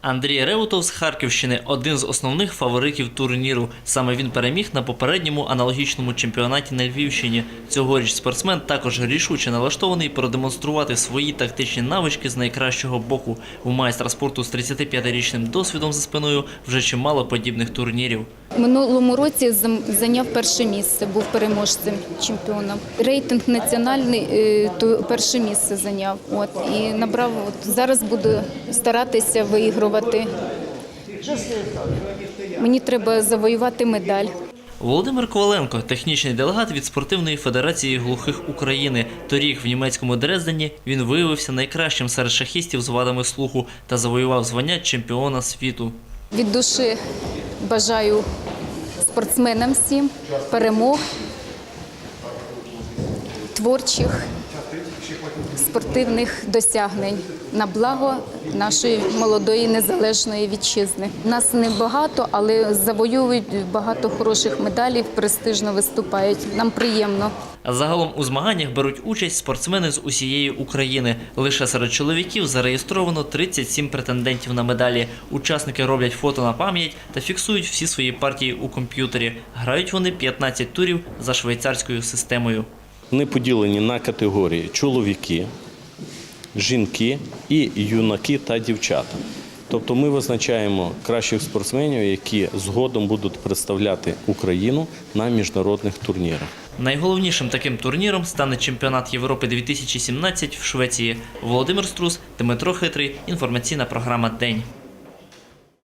Андрій Реутов з Харківщини один з основних фаворитів турніру. Саме він переміг на попередньому аналогічному чемпіонаті на Львівщині. Цьогоріч спортсмен також рішуче налаштований продемонструвати свої тактичні навички з найкращого боку. У майстра спорту з 35-річним досвідом за спиною вже чимало подібних турнірів. Минулому році зайняв перше місце, був переможцем чемпіоном. Рейтинг національний е, то перше місце зайняв. От і набрав. От зараз буду старатися виігрувати. Мені треба завоювати медаль. Володимир Коваленко, технічний делегат від спортивної федерації глухих України. Торік в німецькому Дрездені він виявився найкращим серед шахістів з вадами слуху та завоював звання чемпіона світу. Від душі бажаю спортсменам всім перемог, творчих, спортивних досягнень на благо нашої молодої незалежної вітчизни. Нас небагато, але завоюють багато хороших медалей, престижно виступають. Нам приємно. Загалом у змаганнях беруть участь спортсмени з усієї України. Лише серед чоловіків зареєстровано 37 претендентів на медалі. Учасники роблять фото на пам'ять та фіксують всі свої партії у комп'ютері. Грають вони 15 турів за швейцарською системою. Вони поділені на категорії чоловіки, жінки і юнаки та дівчата. Тобто ми визначаємо кращих спортсменів, які згодом будуть представляти Україну на міжнародних турнірах. Найголовнішим таким турніром стане чемпіонат Європи 2017 в Швеції. Володимир Струс, Дмитро Хитрий. Інформаційна програма День.